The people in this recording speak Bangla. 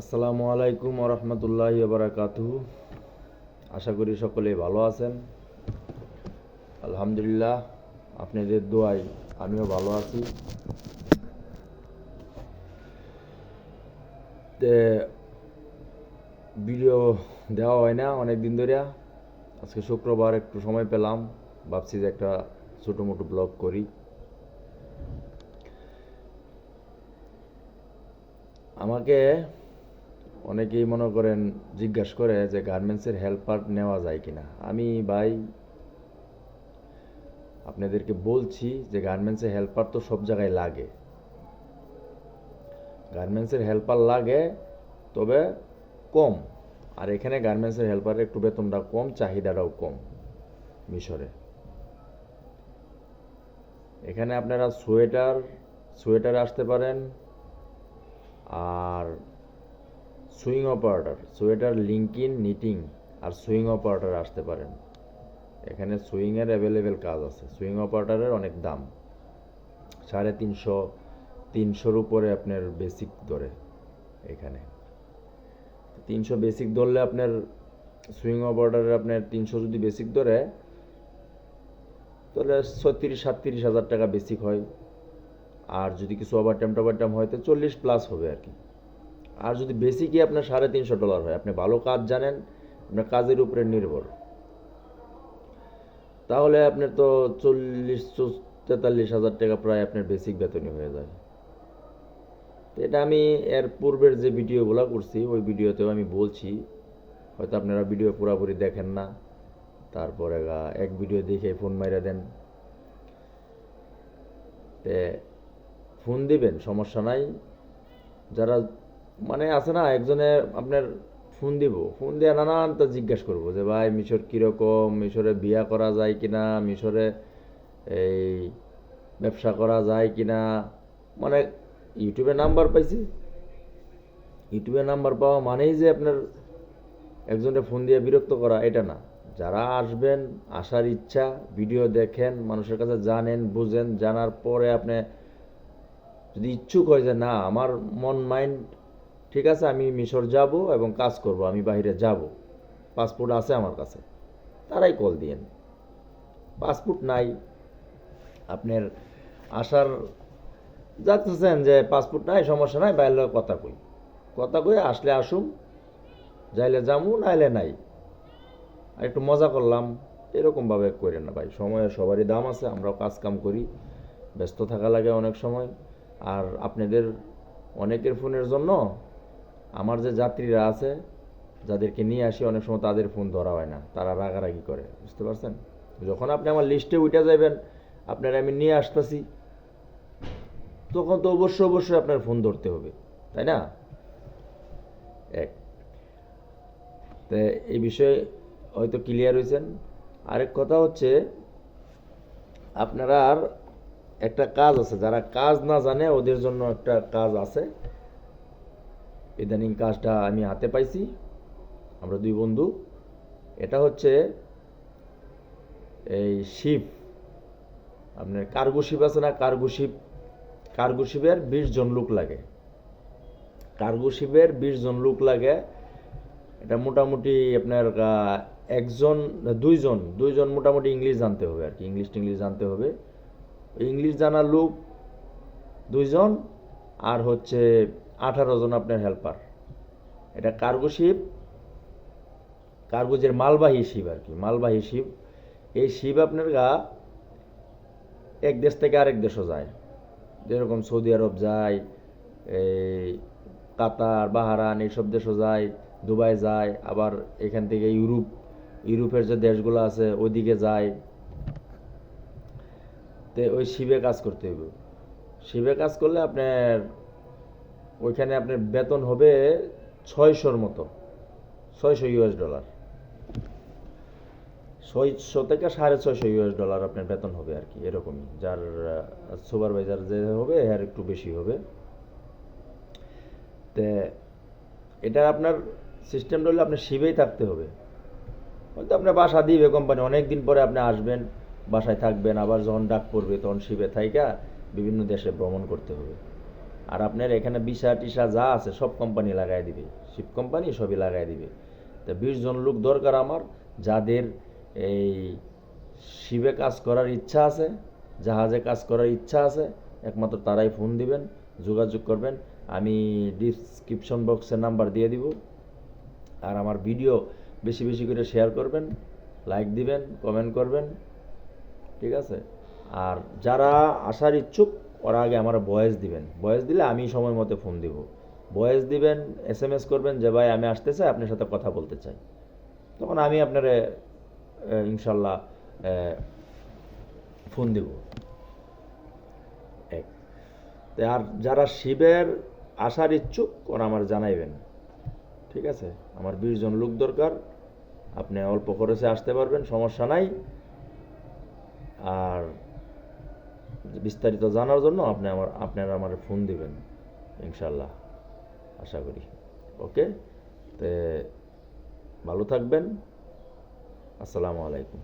আসসালামু আলাইকুম রহমতুল্লাহ বারাকাতুহু। আশা করি সকলে ভালো আছেন। আলহামদুলিল্লাহ, আপনাদের দোয়ায় আমিও ভালো আছি। ভিডিও দেওয়া হয় না অনেক দিন ধরে। আজকে শুক্রবার একটু সময় পেলাম। ভাবছি যে একটা ছোটো মোটো ব্লগ করি। আমাকে অনেকেই মনে করেন, জিজ্ঞাসা করে যে গার্মেন্টসের হেল্পার নেওয়া যায় কিনা। আমি, ভাই, আপনাদেরকে বলছি যে গার্মেন্টসের হেল্পার তো সব জায়গায় লাগে। গার্মেন্টসের হেল্পার লাগে, তবে কম। আর এখানে গার্মেন্টসের হেল্পারের একটু বেতনটা কম, চাহিদাটাও কম মিশরে। এখানে আপনারা সোয়েটার সোয়েটার আসতে পারেন। আর sewing operator, sweater, linking, knitting আর সুইং অপারেটর আসতে পারেন। এখানে সুইংয়ের অ্যাভেলেবেল কাজ আছে। সুইং অপারেটরের অনেক দাম। সাড়ে তিনশো, তিনশোর উপরে আপনার বেসিক ধরে এখানে। তিনশো বেসিক ধরলে আপনার সুইং অপারেটরের আপনার তিনশো যদি বেসিক ধরে, তাহলে ছত্রিশ, সাতত্রিশ হাজার টাকা বেসিক হয়। আর যদি কিছু ওভারটাইম টোভারটাইম হয়, তো চল্লিশ প্লাস হবে আর কি। আর যদি বেসিকই আপনার সাড়ে তিনশো ডলার হয়, আপনি ভালো কাজ জানেন, আপনার কাজের উপরে নির্ভর। তাহলে আপনার তো চল্লিশ, তেতাল্লিশ হাজার টাকা প্রায় আপনার বেসিক বেতনই হয়ে যায়। এটা আমি এর পূর্বের যে ভিডিওগুলো করছি, ওই ভিডিওতেও আমি বলছি, হয়তো আপনারা ভিডিও পুরোপুরি দেখেন না। তারপরে এক ভিডিও দেখে ফোন মাইরা দেন। তে, ফোন দিবেন, সমস্যা নাই। যারা মানে আছে না, একজনে আপনার ফোন দিব, ফোন দিয়ে নানান তা জিজ্ঞেস করব যে, ভাই, মিশর কীরকম? মিশরে বিয়া করা যায় কিনা? মিশরে এই ব্যবসা করা যায় কিনা? মানে ইউটিউবে নাম্বার পাইছি। ইউটিউবে নাম্বার পাওয়া মানেই যে আপনার একজনে ফোন দিয়ে বিরক্ত করা, এটা না। যারা আসবেন, আসার ইচ্ছা, ভিডিও দেখেন, মানুষের কাছে জানেন, বুঝেন, জানার পরে আপনি যদি ইচ্ছুক হয় যে, না, আমার মন, মাইন্ড ঠিক আছে, আমি মিশর যাব এবং কাজ করব, আমি বাইরে যাব। পাসপোর্ট আছে আমার কাছে। তারাই কল দিয়েন। পাসপোর্ট নাই। আপনার আসার যাচ্ছেন যে পাসপোর্ট নাই, সমস্যা নাই, বাইরে কথা কই। কথা কই আসলে আসুন, যাইলে যামু, নাইলে নাই। আর একটু মজা করলাম। এরকমভাবে করেন না ভাই। সময়ের সবারই দাম আছে, আমরাও কাজ কাম করি। ব্যস্ত থাকা লাগে অনেক সময়। আর আপনাদের অনেকের ফোনের জন্য আমার যে যাত্রীরা আছে, যাদেরকে নিয়ে আসি, অনেক সময় তাদের ফোন ধরা হয় না। তারা রাগারাগি করে, বুঝতে পারছেন? যখন আপনি আমার লিস্টে উঠে যাবেন আপনারা আমি নিয়ে আসতেছি, তখন তো অবশ্যই অবশ্যই আপনার ফোন ধরতে হবে, তাই না? এক। তো এই বিষয়ে হয়তো ক্লিয়ার হয়েছেন আরেক কথা হচ্ছে, আপনারা আর একটা কাজ আছে, যারা কাজ না জানে, ওদের জন্য একটা কাজ আছে। ইদানিং কাজটা আমি হাতে পাইছি। আমরা দুই বন্ধু। এটা হচ্ছে এই শিপ আপনার কার্গো শিপ আছে না? কার্গো শিপ কার্গো শিপের বিশ জন লোক লাগে। কার্গো শিপের বিশ জন লোক লাগে। এটা মোটামুটি আপনার একজন দুইজন দুইজন মোটামুটি ইংলিশ জানতে হবে আর কি। ইংলিশ টিংলিশ জানতে হবে। ইংলিশ জানা লোক দুইজন। আর হচ্ছে আঠারো জন আপনার হেল্পার এটা কার্গো শিপ কার্গোজের মালবাহী শিপ আর কি, মালবাহী শিপ এই শিপ আপনার গা এক দেশ থেকে আরেক দেশও যায়। যেরকম সৌদি আরব যায়, এই কাতার বাহারান এইসব দেশও যায়, দুবাই যায়, আবার এখান থেকে ইউরোপ, ইউরোপের যে দেশগুলো আছে ওইদিকে যায়। তে ওই শিবে কাজ করতে হবে শিবে কাজ করলে আপনার ওইখানে আপনার বেতন হবে ছয়শোর মতো, ছয়শো ইউএস ডলার ছয়শো থেকে সাড়ে ছয়শো ইউএস ডলার আপনার বেতন হবে আর কি, এরকমই। যার সুপারভাইজার যে হবে, এর একটু বেশি হবে। তে এটা আপনার সিস্টেমটা হলে আপনার শিবেই থাকতে হবে। হয়তো আপনার বাসা দিবে কোম্পানি অনেক দিন পরে আপনি আসবেন, বাসায় থাকবেন, আবার যখন ডাক পড়বে তখন শিবে থাইকা বিভিন্ন দেশে ভ্রমণ করতে হবে। আর আপনার এখানে বিশা টিসা যা আছে, সব কোম্পানি লাগাই দিবে। শিপ কোম্পানি সবই লাগাই দিবে। তো বিশ জন লোক দরকার আমার, যাদের এই শিবে কাজ করার ইচ্ছা আছে, জাহাজে কাজ করার ইচ্ছা আছে, একমাত্র তারাই ফোন দিবেন, যোগাযোগ করবেন। আমি ডিসক্রিপশন বক্সের নাম্বার দিয়ে দিব। আর আমার ভিডিও বেশি বেশি করে শেয়ার করবেন লাইক দিবেন কমেন্ট করবেন। ঠিক আছে? আর যারা আসার ইচ্ছুক ওরা আগে আমার ভয়েস দিবেন। ভয়েস দিলে আমি সময় মতো ফোন দিব। ভয়েস দিবেন এস এম এস করবেন যে, ভাই, আমি আসতে চাই, আপনার সাথে কথা বলতে চাই। তখন আমি আপনারে ইনশাল্লাহ ফোন দিব। এক। আর যারা শিবের আসার ইচ্ছুক, ওরা আমার জানাইবেন। ঠিক আছে? আমার বিশ জন লোক দরকার। আপনি অল্প খরচে আসতে পারবেন, সমস্যা নাই। আর বিস্তারিত জানার জন্য আপনি আমার আপনারা আমার ফোন দিবেন ইনশাল্লাহ আশা করি। ওকে? তে ভালো থাকবেন। আসসালামু আলাইকুম।